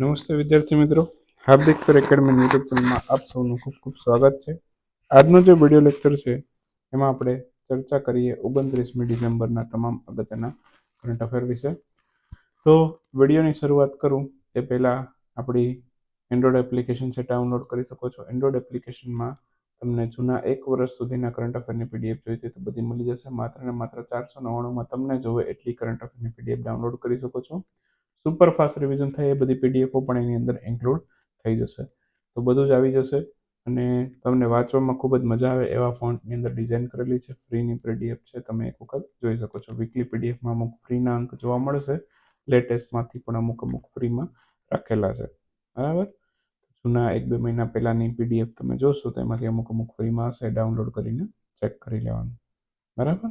નમસ્તે વિદ્યાર્થી મિત્રો. હાર્દિક સર એકેડમી યુટ્યુબ ચેનલમાં આપ સૌનું ખૂબ ખૂબ સ્વાગત છે. આજનો જે વીડિયો લેક્ચર છે, એમાં આપણે ચર્ચા કરીએ ઓગણત્રીસમી ડિસેમ્બરના તમામ અગત્યના કરંટ અફેર વિશે. તો વિડીયોની શરૂઆત કરું. એ પહેલાં આપણી એન્ડ્રોઇડ એપ્લિકેશન છે ડાઉનલોડ કરી શકો છો. એન્ડ્રોઈડ એપ્લિકેશનમાં તમને જૂના એક વર્ષ સુધીના કરંટ અફેરની પીડીએફ જોઈતી તો બધી મળી જશે. માત્ર ને માત્ર ચારસો નવ્વાણુંમાં તમને જોવે એટલી કરંટ અફેરની પીડીએફ ડાઉનલોડ કરી શકો છો. સુપર ફાસ્ટ રિવિઝન થાય એ બધી પીડીએફો પણ એની અંદર ઇન્ક્લુડ થઈ જશે. તો બધું જ આવી જશે અને તમને વાંચવામાં ખૂબ જ મજા આવે એવા ફોન્ટની અંદર ડિઝાઇન કરેલી છે. ફ્રીની પીડીએફ છે, તમે એક વખત જોઈ શકો છો. વીકલી પીડીએફમાં અમુક ફ્રીના અંક જોવા મળશે. લેટેસ્ટમાંથી પણ અમુક અમુક ફ્રીમાં રાખેલા છે. બરાબર? જૂના એક બે મહિના પહેલાંની પીડીએફ તમે જોશો તો એમાંથી અમુક અમુક ફ્રીમાં હશે ડાઉનલોડ કરીને ચેક કરી લેવાનું. બરાબર?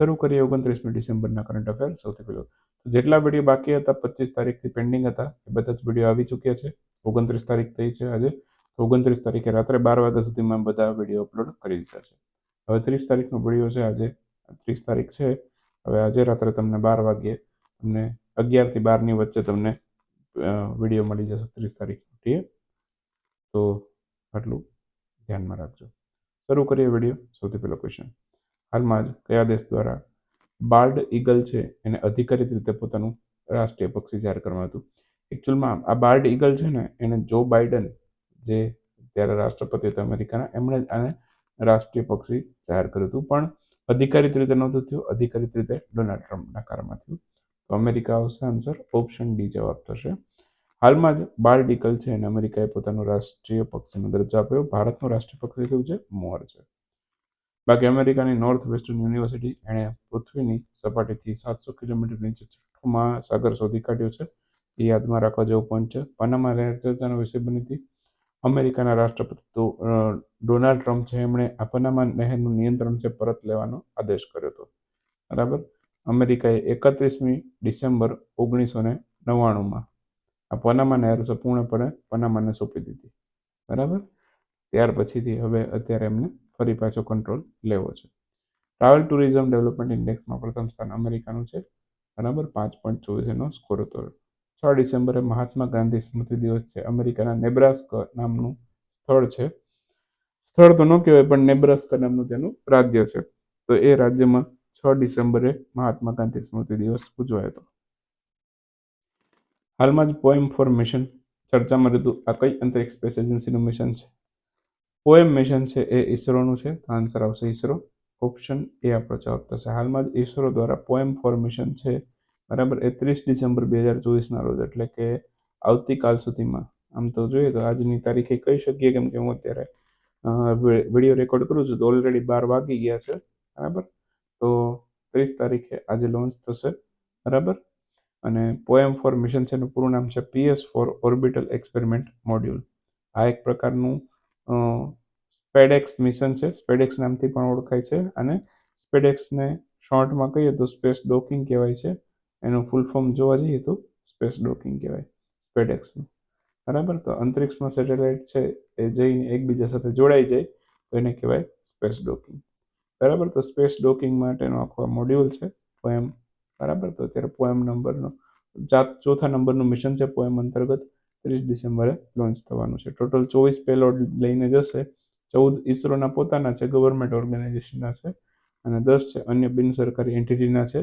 શરૂ કરીએ ઓગણત્રીસમી ડિસેમ્બરના કરંટ અફેર સૌથી પહેલો જેટલા વીડિયો બાકી હતા, પચીસ તારીખથી પેન્ડિંગ હતા. એ બધા જ વીડિયો આવી ચૂક્યા છે. ઓગણત્રીસ તારીખ થઈ છે આજે. ઓગણત્રીસ તારીખે રાત્રે બાર વાગ્યા સુધીમાં બધા વીડિયો અપલોડ કરી દીધા છે. હવે ત્રીસ તારીખનો વીડિયો છે આજે. ત્રીસ તારીખ છે. હવે આજે રાત્રે તમને બાર વાગ્યે તમને અગિયારથી બારની વચ્ચે તમને વીડિયો મળી જશે ત્રીસ તારીખ ઠીક તો આટલું ધ્યાનમાં રાખજો. શરૂ કરીએ વીડિયો સૌથી પહેલો ક્વેશ્ચન હાલમાં જ કયા દેશ દ્વારા બાર્ડ ઈગલ છે એને અધિકારિત રીતે પોતાનું રાષ્ટ્રીય પક્ષી જાહેર કરવામાં હતું. એકચ્યુઅલમાં આ બાર્ડ ઈગલ છે ને, એને જો બાઇડન, જે ત્યારે રાષ્ટ્રપતિ હતા અમેરિકાના, એમણે જ આને રાષ્ટ્રીય પક્ષી જાહેર કર્યું હતું. પણ અધિકારિત રીતે નહોતું થયું. અધિકારિત રીતે ડોનાલ્ડ ટ્રમ્પના કારમાં થયું. તો અમેરિકા આવશે આન્સર? ઓપ્શન ડી જવાબ થશે. હાલમાં જ બાર્ડ ઇગલ છે અને અમેરિકાએ પોતાનો રાષ્ટ્રીય પક્ષીનો દરજ્જો આપ્યો. ભારતનું રાષ્ટ્રીય પક્ષી કયું છે? મોર છે. બાકી અમેરિકાની નોર્થ વેસ્ટર્ન યુનિવર્સિટી એણે પૃથ્વીની સપાટીથી સાતસો કિલોમીટર નીચે છઠ્ઠો સાગર શોધી કાઢ્યો છે. એ યાદમાં રાખવા જેવો પોઈન્ટ છે. પનામા નહેર ચર્ચાનો વિષય બની હતી. અમેરિકાના રાષ્ટ્રપતિ ડોનાલ્ડ ટ્રમ્પ છે. એમણે આ પનામા નહેરનું નિયંત્રણ છે પરત લેવાનો આદેશ કર્યો હતો. બરાબર? અમેરિકાએ એકત્રીસમી ડિસેમ્બર ઓગણીસો ને નવ્વાણુંમાં આ પનામા નહેર સંપૂર્ણપણે પનામાને સોંપી દીધી. બરાબર? ત્યાર પછીથી હવે અત્યારે એમને ફરી પાછો કંટ્રોલ લેવો છે. ટ્રાવેલ ટુરિઝમ ડેવલપમેન્ટ ઇન્ડેક્સમાં પ્રથમ સ્થાન અમેરિકાનું છે. બરાબર પાંચ પોઈન્ટ ચોવીસ એનો સ્કોર હતો. છ ડિસેમ્બરે મહાત્મા ગાંધી સ્મૃતિ દિવસ છે. અમેરિકાના નેબ્રાસ્ક નામનું સ્થળ છે. સ્થળ તો ન કહેવાય, પણ નેબ્રાસ્ક નામનું તેનું રાજ્ય છે. તો એ રાજ્યમાં છ ડિસેમ્બરે મહાત્મા ગાંધી સ્મૃતિ દિવસ ઉજવાયો હતો. હાલમાં જ પોએમ ફોર મિશન ચર્ચામાં લીધું આ કઈ અંતરિક્ષ સ્પેસ એજન્સીનું મિશન છે? પોએમ મિશન છે એ ઈસરોનું છે? આન્સર આવશે ઈસરો. ઓપ્શન એ આપણો જવાબ થશે. હાલમાં જ ઈસરો દ્વારા પોએમ ફોર મિશન છે. બરાબર? એ ત્રીસ ડિસેમ્બર બે હજાર ચોવીસના રોજ, એટલે કે આવતીકાલ સુધીમાં. આમ તો જોઈએ તો આજની તારીખે કહી શકીએ કેમ કે હું અત્યારે વીડિયો રેકોર્ડ કરું છું તો ઓલરેડી બાર વાગી ગયા છે. બરાબર? તો ત્રીસ તારીખે આજે લોન્ચ થશે. બરાબર? અને પોએમ ફોર મિશન છે એનું પૂરું નામ છે PS four orbital experiment module આ એક પ્રકારનું સ્પેડેક્સ મિશન છે. સ્પેડેક્સ નામથી પણ ઓળખાય છે અને સ્પેડેક્સને શોર્ટમાં કહીએ તો સ્પેસ ડોકિંગ કહેવાય છે. એનું ફૂલ ફોર્મ જોવા જઈએ તો સ્પેસ ડોકિંગ કહેવાય, સ્પેડેક્સનું. બરાબર? તો અંતરિક્ષમાં સેટેલાઇટ છે એ જઈને એકબીજા સાથે જોડાઈ જાય તો એને કહેવાય સ્પેસ ડોકિંગ. બરાબર? તો સ્પેસ ડોકિંગ માટેનો આખો મોડ્યુલ છે, પોએમ. બરાબર? તો અત્યારે પોએમ નંબરનો, જાત ચોથા નંબરનું મિશન છે, પોએમ અંતર્ગત ત્રીસ ડિસેમ્બરે લોન્ચ થવાનું છે. ટોટલ ચોવીસ પેલોડ લઈને જશે. ચૌદ ઇસરોના પોતાના છે ગવર્મેન્ટ ઓર્ગેનાઇઝેશનના છે અને દસ છે, અન્ય બિન સરકારી એન્ટિટીના છે.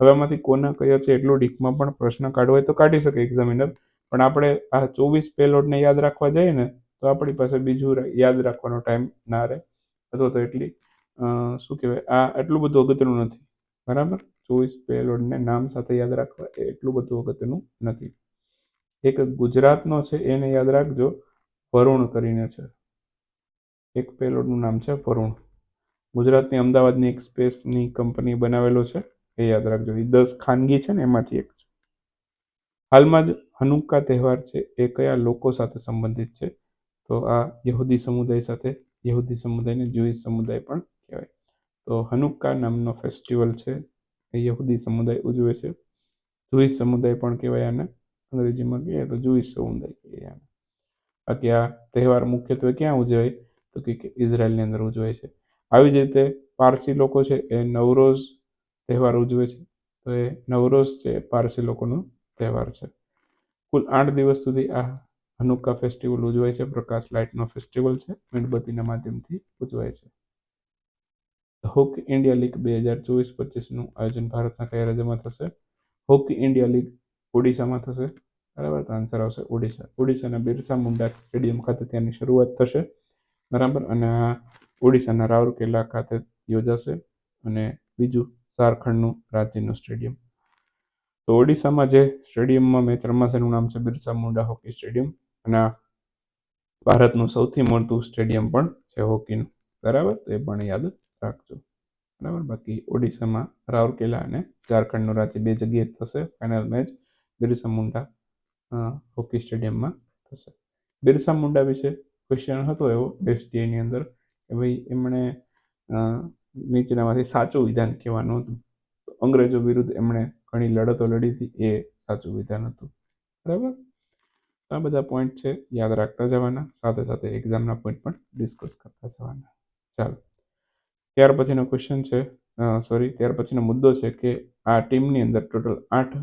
હવે આમાંથી કોના કયા છે એટલું ડીકમાં પણ પ્રશ્ન કાઢવો હોય તો કાઢી શકે એક્ઝામિનર પણ આપણે આ ચોવીસ પેલોડને યાદ રાખવા જઈએ ને, તો આપણી પાસે બીજું યાદ રાખવાનો ટાઈમ ના રહે. અથવા તો એટલી શું કહેવાય, આ એટલું બધું અગત્યનું નથી. બરાબર? ચોવીસ પેલોડને નામ સાથે યાદ રાખવા એ એટલું બધું અગત્યનું નથી. એક ગુજરાતનો છે એને યાદ રાખજો, વરુણ કરીને છે. એક પેલોડનું નામ છે વરુણ. ગુજરાતની અમદાવાદની એક સ્પેસની કંપની બનાવેલો છે, એ યાદ રાખજો. એ દસ ખાનગી છે ને એમાંથી એક છે. હાલમાં જ હનુક્કા તહેવાર છે, એ કયા લોકો સાથે સંબંધિત છે? તો આ યહૂદી સમુદાય સાથે, યહૂદી સમુદાયને જ્યુઈશ સમુદાય પણ કહેવાય. તો હનુક્કા નામનો ફેસ્ટિવલ છે, એ યહૂદી સમુદાય ઉજવે છે. જુઈશ સમુદાય પણ કહેવાય આને. અંગ્રેજીમાં કહીએ તો જુઈશ સમુદાય કહીએ બાકી આ તહેવાર મુખ્યત્વે ક્યાં ઉજવાય? તો કે ઇઝરાયલની અંદર ઉજવાય છે. આવી જ રીતે પારસી લોકો છે એ નવરોઝ તહેવાર ઉજવે છે. તો એ નવરોઝ છે પારસી લોકોનો તહેવાર છે. કુલ આઠ દિવસ સુધી આ હનુકા ફેસ્ટિવલ ઉજવાય છે. પ્રકાશ લાઇટનો ફેસ્ટિવલ છે. મીણબત્તીના માધ્યમથી ઉજવાય છે. હોકી ઇન્ડિયા લીગ બે હજાર ચોવીસ પચીસનું આયોજન ભારતના કયા રાજ્યમાં થશે? હોકી ઇન્ડિયા લીગ ઓડિશામાં થશે? બરાબર, તો આન્સર આવશે ઓડિશા. ઓડિશાના બિરસા મુંડા સ્ટેડિયમ ખાતે ત્યાંની શરૂઆત થશે. બરાબર, અને આ ઓડિશાના રાઉરકેલા ખાતે યોજાશે અને બીજું ઝારખંડનું રાંચીનું સ્ટેડિયમ. તો ઓડિશામાં જે સ્ટેડિયમમાં મેચ રમાશે નામ છે બિરસા મુંડા હોકી સ્ટેડિયમ. અને ભારતનું સૌથી મોટું સ્ટેડિયમ પણ છે હોકીનું. બરાબર, તો એ પણ યાદ રાખજો. બરાબર, બાકી ઓડિશામાં રાઉરકેલા અને ઝારખંડનું રાંચી બે જગ્યાએ થશે. Final match Birsa Munda hockey સ્ટેડિયમમાં થશે. બિરસા મુંડા વિશે ક્વેશ્ચન હતો એવો એસટીઆઈની અંદર કે ભાઈ એમણે નીચેનામાંથી સાચું વિધાન કહેવાનું હતું. અંગ્રેજો વિરુદ્ધ એમણે ઘણી લડતો લડી હતી, એ સાચું વિધાન હતું. બરાબર? આ બધા પોઈન્ટ છે, યાદ રાખતા જવાના. સાથે સાથે એક્ઝામના પોઈન્ટ પણ ડિસ્કસ કરતા જવાના. ચાલો. ત્યાર પછીનો ક્વેશ્ચન છે સોરી ત્યાર પછીનો મુદ્દો છે કે આ ટીમની અંદર ટોટલ આઠ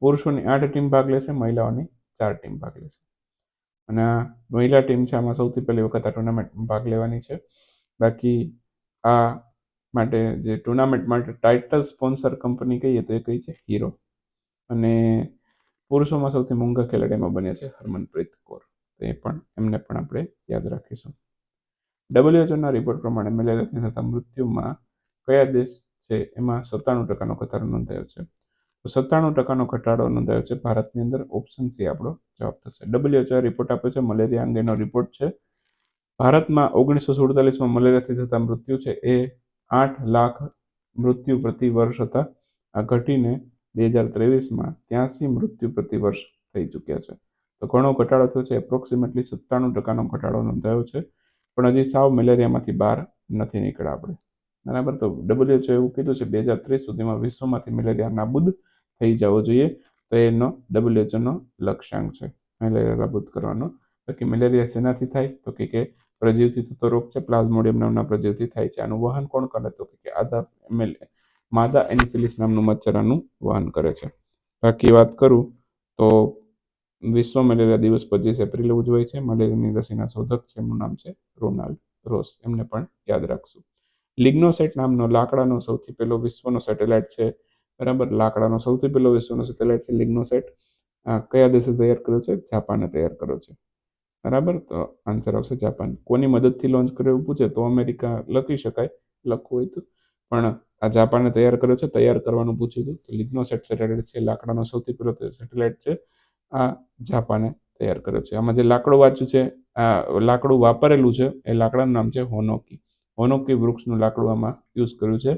પુરુષોની આઠ ટીમ ભાગ લેશે મહિલાઓની ચાર ટીમ ભાગ લેશે અને આ મહિલા ટીમ છે, આમાં સૌથી પહેલી વખત આ ટુર્નામેન્ટમાં ભાગ લેવાની છે. બાકી આ માટે જે ટુર્નામેન્ટ માટે ટાઇટલ સ્પોન્સર કંપની કહીએ તો એ કઈ છે? હીરો અને પુરુષોમાં સૌથી મોંઘા ખેલાડીમાં બન્યા છે, હરમનપ્રીત કૌર. તો એ પણ, એમને પણ આપણે યાદ રાખીશું. ડબલ્યુએચઓના રિપોર્ટ પ્રમાણે મેલેરિયાથી થતા મૃત્યુમાં કયા દેશ છે? એમાં સત્તાણું ટકાનો ઘટાડો નોંધાયો છે. તો સત્તાણું ટકાનો ઘટાડો નોંધાયો છે. ભારતની અંદર ઓપ્શન સી આપણો જવાબ થશે. ડબલ્યુએચઓ રિપોર્ટ આપ્યો છે. મલેરિયા અંગેનો રિપોર્ટ છે. ભારતમાં ઓગણીસો સુડતાલીસમાં મલેરિયાથી થતા મૃત્યુ છે. એ આઠ લાખ મૃત્યુ પ્રતિ વર્ષ હતા. આ ઘટીને બે હજાર ત્રેવીસમાં ત્યાંસી મૃત્યુ પ્રતિ વર્ષ થઈ ચૂક્યા છે. તો ઘણો ઘટાડો થયો છે. એપ્રોક્સિમેટલી સત્તાણું ટકાનો ઘટાડો નોંધાયો છે. પણ હજી સાવ મેલેરિયામાંથી બહાર નથી નીકળ્યા આપણે. બરાબર? તો ડબલ્યુએચઓ એવું કીધું છે, બે હજાર ત્રીસ સુધીમાં વિશ્વમાંથી મેલેરિયા નાબૂદ થઈ જવો જોઈએ. તો એનો ડબલ્યુએચઓનો લક્ષ્યાંક છે. મેલેરિયા નાબૂદ કરવાનો. બાકી મેલેરિયા શેનાથી થાય? તો કે પ્રજીવથી થતો રોગ છે. પ્લાઝ્મોડિયમ નામના પ્રજીવથી થાય છે. આનું વહન કોણ કરે? તો કે આધા માદા એનિફિલિસ નામનું મચ્છર આનું વહન કરે છે. બાકી વાત કરું તો વિશ્વ મેલેરિયા દિવસ પચીસ એપ્રિલે ઉજવાય છે. મલેરિયાની રસીના શોધક છે. એમનું નામ છે રોનાલ્ડ રોસ. એમને પણ યાદ રાખશું. લિગ્નોસેટ નામનો લાકડાનો સૌથી પહેલો વિશ્વનો સેટેલાઇટ છે. બરાબર? લાકડાનો સૌથી પહેલો વિશ્વનો સેટેલાઇટ છે લિગ્નોસેટ કયા દેશે તૈયાર કર્યો છે? જાપાને તૈયાર કર્યો છે. બરાબર? તો આન્સર આવશે જાપાન. કોની મદદથી લોન્ચ કર્યો પૂછે તો અમેરિકા લખી શકાય, લખવું હોય તો. પણ આ જાપાને તૈયાર કર્યો છે, તૈયાર કરવાનું પૂછ્યું હતું. તો લિગ્નોસેટ સેટેલાઇટ છે, લાકડાનો સૌથી પહેલો સેટેલાઇટ છે. આ જાપાને તૈયાર કર્યો છે. આમાં જે લાકડું વાંચ્યું છે, આ લાકડું વાપરેલું છે, એ લાકડાનું નામ છે હોનોકી. હોનોકી વૃક્ષનું લાકડું આમાં યુઝ કર્યું છે.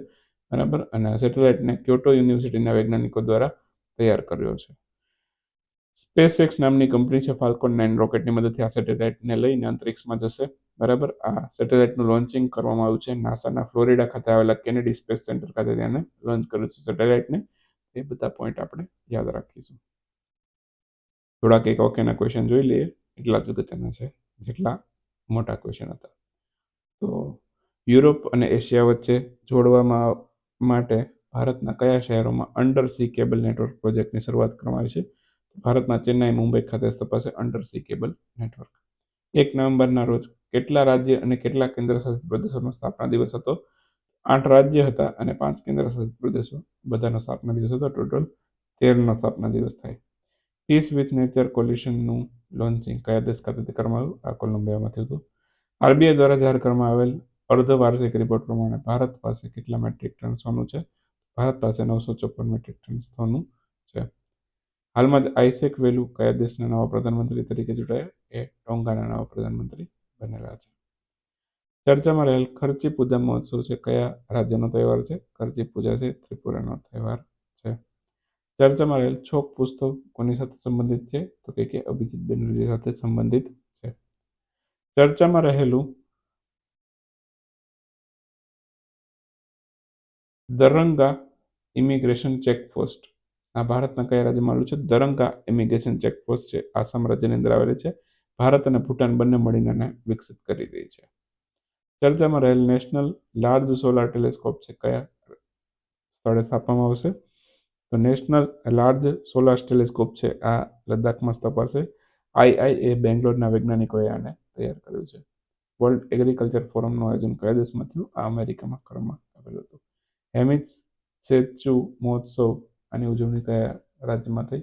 બરાબર? અને સેટેલાઇટને ક્યોટો યુનિવર્સિટીના વૈજ્ઞાનિકો દ્વારા તૈયાર કર્યો છે. સ્પેસ એક્સ નામની કંપની છે, ફાલ્કોન નાઇન રોકેટની મદદથી આ સેટેલાઇટને લઈને અંતરિક્ષમાં જશે. બરાબર? આ સેટેલાઇટનું લોન્ચિંગ કરવામાં આવ્યું છે. નાસાના ફ્લોરિડા ખાતે આવેલા કેનેડી સ્પેસ સેન્ટર ખાતે તેને લોન્ચ કર્યું છે સેટેલાઇટને. એ બધા પોઈન્ટ આપણે યાદ રાખીશું. થોડાક એક ઓકેના ક્વેશ્ચન જોઈ લઈએ. એટલા જ અગત્યના છે, જેટલા મોટા ક્વેશ્ચન હતા. તો યુરોપ અને એશિયા વચ્ચે જોડવામાં માટે ભારતના કયા શહેરોમાં અંડર સી કેબલ નેટવર્ક પ્રોજેક્ટની શરૂઆત કરવામાં આવી છે? ભારતમાં ચેન્નાઈ, મુંબઈ ખાતે તપાસે અંડર સી કેબલ નેટવર્ક એક નવેમ્બરના રોજ કેટલા રાજ્ય અને કેટલા કેન્દ્રશાસિત પ્રદેશોનો સ્થાપના દિવસ હતો? આઠ રાજ્ય હતા અને પાંચ કેન્દ્રશાસિત પ્રદેશો. બધાનો સ્થાપના દિવસ હતો. ટોટલ તેરનો સ્થાપના દિવસ થાય. પીસ વિથ નેચર કોલ્યુશનનું લોન્ચિંગ કયા દેશ ખાતે કરવામાં આવ્યું? આ કોલંબિયામાં થયું હતું. આરબીઆઈ દ્વારા જાહેર કરવામાં આવેલ અર્ધવાર્ષિક રિપોર્ટ પ્રમાણે ભારત પાસે કેટલા મેટ્રિક ટન સોનું છે? ભારત પાસે નવસો ચોપન મેટ્રિક ટન સોનું છે. હાલમાં જ આઈસેક વેલુ કયા દેશના નવા પ્રધાનમંત્રી તરીકે ચૂંટાયા એ ટોંગાના નવા પ્રધાનમંત્રી બનેલા છે. ચર્ચામાં રહેલ ખર્ચી પૂજા મહોત્સવ છે. કયા રાજ્યનો તહેવાર છે? ખર્ચી પૂજા છે. ત્રિપુરાનો તહેવાર છે. ચર્ચામાં રહેલ છોક પુસ્તક કોની સાથે સંબંધિત છે? તો કે અભિજીત બેનર્જી સાથે સંબંધિત છે. ચર્ચામાં રહેલું દરંગા ઇમિગ્રેશન ચેકપોસ્ટ. આ ભારતના કયા રાજ્યમાં આવેલું છે? દરંગા ઇમિગ્રેશન ચેકપોસ્ટ છે. આસામ રાજ્યની અંદર આવેલી છે. ભારત અને ભૂટાન બંને મળીને આને વિકસિત કરી રહી છે. ચર્ચામાં રહેલ નેશનલ લાર્જ સોલાર ટેલિસ્કોપ છે. કયા સ્થળે સ્થાપવામાં આવશે? તો નેશનલ લાર્જ સોલાર ટેલિસ્કોપ છે. આ લદ્દાખમાં સ્થપાશે. આઈઆઈએ બેંગ્લોરના વૈજ્ઞાનિકોએ આને તૈયાર કર્યું છે. વર્લ્ડ એગ્રીકલ્ચર ફોરમનું આયોજન કયા દેશમાં થયું? આ અમેરિકામાં કરવામાં આવેલું હતું. હેમિસ સેચુ મહોત્સવ આની ઉજવણી કયા રાજ્યમાં થઈ?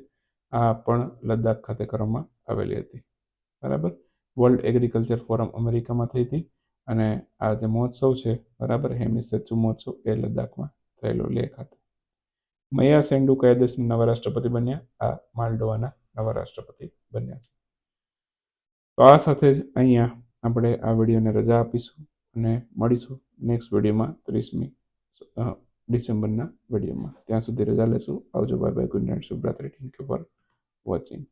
આ પણ લદ્દાખ ખાતે કરવામાં આવેલી હતી. બરાબર? વર્લ્ડ એગ્રીકલ્ચર ફોરમ અમેરિકામાં થઈ હતી અને આ જે મહોત્સવ છે, બરાબર? હેમિસ સેચુ મહોત્સવ એ લદ્દાખમાં થયેલો લેહ ખાતે. મૈયા સેન્ડુ કયા દેશના નવા રાષ્ટ્રપતિ બન્યા? આ માલ્ડોવાના નવા રાષ્ટ્રપતિ બન્યા છે. તો આ સાથે જ અહીંયા આપણે આ વિડીયોને રજા આપીશું અને મળીશું નેક્સ્ટ વિડીયોમાં ત્રીસમી ડિસેમ્બરના વિડીયોમાં. ત્યાં સુધી રજા લેશું. આવજો. Bye bye good night. શુભરાત્રી. Thank you for watching.